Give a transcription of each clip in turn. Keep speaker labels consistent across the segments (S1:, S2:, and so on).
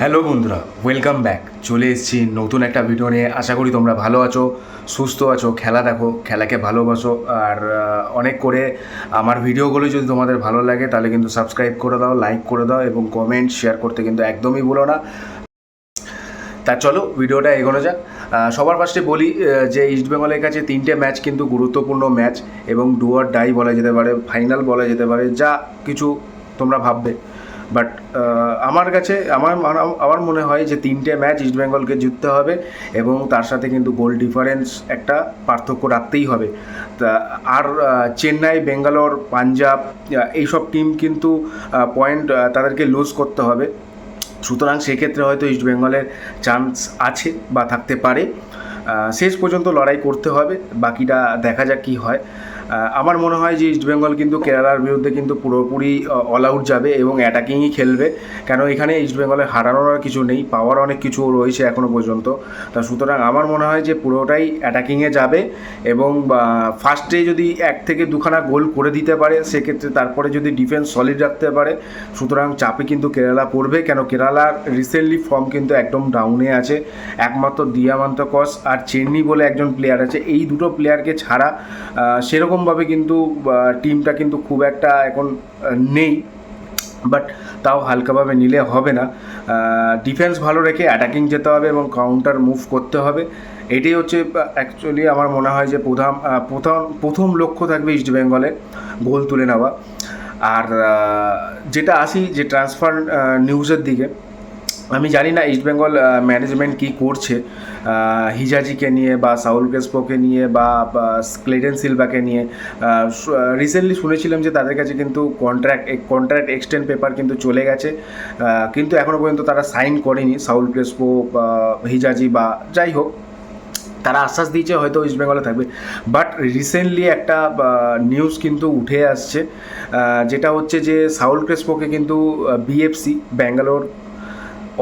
S1: Hello বন্ধুরা welcome back চলে এসেছি নতুন একটা ভিডিও নিয়ে। আশা করি তোমরা ভালো আছো, সুস্থ আছো, খেলা দেখো, খেলাকে ভালোবাসো। আর অনেক করে আমার ভিডিওগুলো যদি তোমাদের ভালো লাগে, তাহলে কিন্তু সাবস্ক্রাইব করে দাও লাইক করে দাও এবং কমেন্ট শেয়ার করতে কিন্তু একদমই ভুলো না। তা চলো ভিডিওটা এগোনো যাক। সবার ফার্স্টে বলি যে ইস্টবেঙ্গলের কাছে তিনটে ম্যাচ কিন্তু গুরুত্বপূর্ণ ম্যাচ এবং ডুয়ার ডাই বলা যেতে পারে ফাইনাল বলা যেতে পারে, যা কিছু তোমরা ভাববে। বাট আমার কাছে, আমার আমার মনে হয় যে তিনটে ম্যাচ ইস্টবেঙ্গলকে জিততে হবে এবং তার সাথে কিন্তু গোল ডিফারেন্স একটা পার্থক্য রাখতেই হবে। তা, আর চেন্নাই বেঙ্গালোর পাঞ্জাব এইসব টিম কিন্তু পয়েন্ট তাদেরকে লুজ করতে হবে। সুতরাং সেক্ষেত্রে হয়তো ইস্টবেঙ্গলের চান্স আছে বা থাকতে পারে। শেষ পর্যন্ত লড়াই করতে হবে, বাকিটা দেখা যাক কী হয়। আমার মনে হয় যে ইস্টবেঙ্গল কিন্তু কেরালার বিরুদ্ধে কিন্তু পুরোপুরি অল আউট যাবে এবং অ্যাটাকিংই খেলবে। কেন এখানে ইস্টবেঙ্গলের হারানোর আর কিছু নেই পাওয়ার অনেক কিছু রয়েছে এখনও পর্যন্ত। তা সুতরাং আমার মনে হয় যে পুরোটাই অ্যাটাকিংয়ে যাবে এবং ফার্স্টে যদি এক থেকে দুখানা গোল করে দিতে পারে সেক্ষেত্রে তারপরে যদি ডিফেন্স সলিড রাখতে পারে সুতরাং চাপে কিন্তু কেরালা পড়বে। কেন কেরালার রিসেন্টলি ফর্ম কিন্তু একদম ডাউনে আছে। একমাত্র দিয়ামান্ত কস আর চেন্নি বলে একজন প্লেয়ার আছে। এই দুটো প্লেয়ারকে ছাড়া আহ, সেরকমভাবে কিন্তু টিমটা কিন্তু খুব একটা এখন নেই। বাট তাও হালকাভাবে নিলে হবে না। ডিফেন্স ভালো রেখে অ্যাটাকিং যেতে হবে এবং কাউন্টার মুভ করতে হবে। এটাই হচ্ছে অ্যাকচুয়ালি আমার মনে হয় যে প্রধান প্রথম প্রথম লক্ষ্য থাকবে ইস্ট বেঙ্গলে গোল তুলে নেওয়া। আর যেটা আসি যে ট্রান্সফার নিউজের দিকে আমি জানি না ইস্টবেঙ্গল ম্যানেজমেন্ট কী করছে। হিজাজিকে নিয়ে বা সাউল গ্রেসপোকে নিয়ে বা ক্লেডেন সিলভাকে নিয়ে। রিসেন্টলি শুনেছিলাম যে তাদের কাছে কিন্তু কন্ট্রাক্ট কন্ট্রাক্ট এক্সটেন্ড পেপার কিন্তু চলে গেছে। কিন্তু এখনও পর্যন্ত তারা সাইন করেনি সাউল গ্রেসপো বা হিজাজি বা যাই হোক, তারা আশ্বাস দিয়েছে হয়তো ওয়েস্ট বেঙ্গলে থাকবে। বাট রিসেন্টলি একটা নিউজ কিন্তু উঠে আসছে যেটা হচ্ছে যে সাউল ক্রেসপোকে কিন্তু বিএফসি ব্যাঙ্গালোর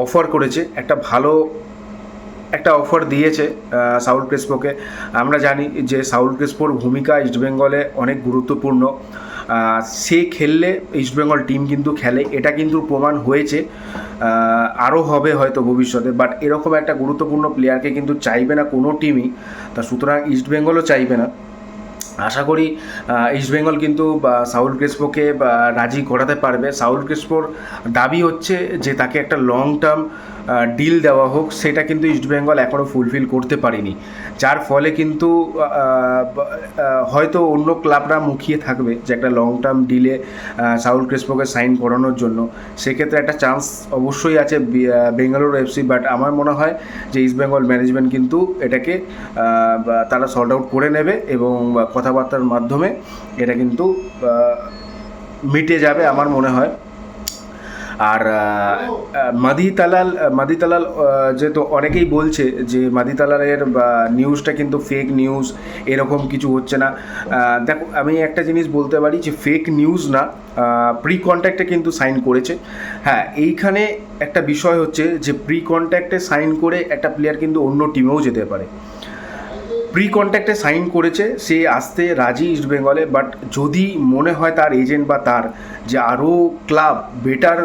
S1: অফার করেছে, একটা ভালো, একটা অফার দিয়েছে সাউল ক্রেসপোকে। আমরা জানি যে সাউল ক্রেসপোর ভূমিকা ইস্টবেঙ্গলে অনেক গুরুত্বপূর্ণ। সে খেললে ইস্টবেঙ্গল টিম কিন্তু খেলে, এটা কিন্তু প্রমাণ হয়েছে। আরও হবে হয়তো ভবিষ্যতে, বাট এরকম একটা গুরুত্বপূর্ণ প্লেয়ারকে কিন্তু চাইবে না কোনো টিমই তা সুতরাং ইস্টবেঙ্গলও চাইবে না। আশা করি ইস্টবেঙ্গল কিন্তু সাউল ক্রেসপোকে রাজি করাতে পারবে। সাউল ক্রেসপোর দাবি হচ্ছে যে তাকে একটা লং টার্ম ডিল দেওয়া হোক, সেটা কিন্তু ইস্টবেঙ্গল এখনও ফুলফিল করতে পারেনি। যার ফলে কিন্তু হয়তো অন্য ক্লাবরা মুখিয়ে থাকবে যে একটা লং টার্ম ডিলে সাউল ক্রেসপোকে সাইন করানোর জন্য। সেক্ষেত্রে একটা চান্স অবশ্যই আছে বেঙ্গালুরু এফসি বাট আমার মনে হয় যে ইস্টবেঙ্গল ম্যানেজমেন্ট কিন্তু এটাকে তারা সর্ট আউট করে নেবে এবং, বা কথাবার্তার মাধ্যমে এটা কিন্তু মিটে যাবে আমার মনে হয়। আর মাদি তালাল মাদি তালাল যেহেতু অনেকেই বলছে যে মাদি তালালের নিউজটা কিন্তু ফেক নিউজ এরকম কিছু হচ্ছে না। দেখো, আমি একটা জিনিস বলতে পারি যে ফেক নিউজ না প্রি কন্ট্যাক্টে কিন্তু সাইন করেছে। হ্যাঁ এইখানে একটা বিষয় হচ্ছে যে প্রি কন্ট্যাক্টে সাইন করে একটা প্লেয়ার কিন্তু অন্য টিমেও যেতে পারে। প্রি কন্ট্যাক্টে সাইন করেছে, সে আসতে রাজি ইস্ট বেঙ্গলে বাট যদি মনে হয় তার এজেন্ট বা তার যে আরও ক্লাব বেটার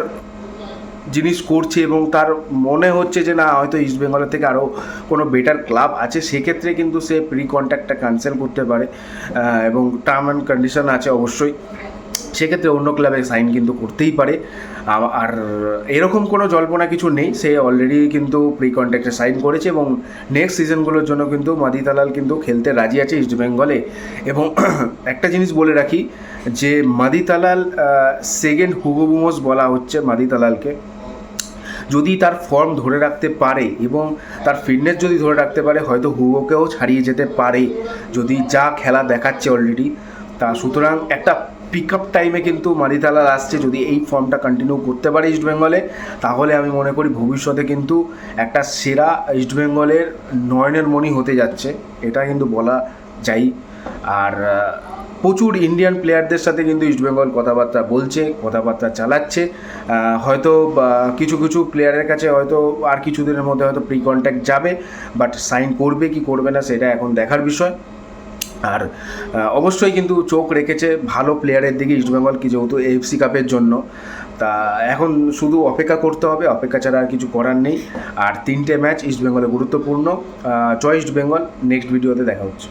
S1: জিনিস করছে এবং তার মনে হচ্ছে যে না, হয়তো ইস্ট বেঙ্গলের থেকে আরও কোনো বেটার ক্লাব আছে, সেক্ষেত্রে কিন্তু সে প্রি কন্ট্যাক্টটা ক্যান্সেল করতে পারে এবং টার্ম অ্যান্ড কন্ডিশন আছে অবশ্যই। সেক্ষেত্রে অন্য ক্লাবে সাইন কিন্তু করতেই পারে। আর এরকম কোনো জল্পনা কিছু নেই। সে অলরেডি কিন্তু প্রি কন্ট্যাক্টে সাইন করেছে এবং নেক্সট সিজনগুলোর জন্য কিন্তু মাদি তালাল কিন্তু খেলতে রাজি আছে ইস্ট বেঙ্গলে এবং একটা জিনিস বলে রাখি, যে মাদি তালাল সেকেন্ড হুগোবুমোস বলা হচ্ছে মাদি তালালকে যদি তার ফর্ম ধরে রাখতে পারে এবং তার ফিটনেস যদি ধরে রাখতে পারে, হয়তো হুগোকেও ছাড়িয়ে যেতে পারে। যদি যা খেলা দেখাচ্ছে অলরেডি তা সুতরাং একটা পিক আপ টাইমে কিন্তু মারিতালাল আসছে। যদি এই ফর্মটা কন্টিনিউ করতে পারে ইস্টবেঙ্গলে তাহলে আমি মনে করি ভবিষ্যতে কিন্তু একটা সেরা ইস্টবেঙ্গলের নয়নের মণি হতে যাচ্ছে। এটা কিন্তু বলা যাই আর প্রচুর ইন্ডিয়ান প্লেয়ারদের সাথে কিন্তু ইস্টবেঙ্গল কথাবার্তা বলছে, কথাবার্তা চালাচ্ছে। হয়তো কিছু কিছু প্লেয়ারের কাছে হয়তো আর কিছুদিনের মধ্যে হয়তো প্রি কন্ট্যাক্ট যাবে বাট সাইন করবে কি করবে না, সেটা এখন দেখার বিষয়। আর অবশ্যই কিন্তু চোখ রেখেছে ভালো প্লেয়ারের দিকে ইস্টবেঙ্গল কি যেহেতু এফসি কাপের জন্য। তা এখন শুধু অপেক্ষা করতে হবে, অপেক্ষা ছাড়া আর কিছু করার নেই। আর তিনটে ম্যাচ ইস্টবেঙ্গলে গুরুত্বপূর্ণ। চয়েস্ট বেঙ্গল নেক্সট ভিডিওতে দেখা হচ্ছে।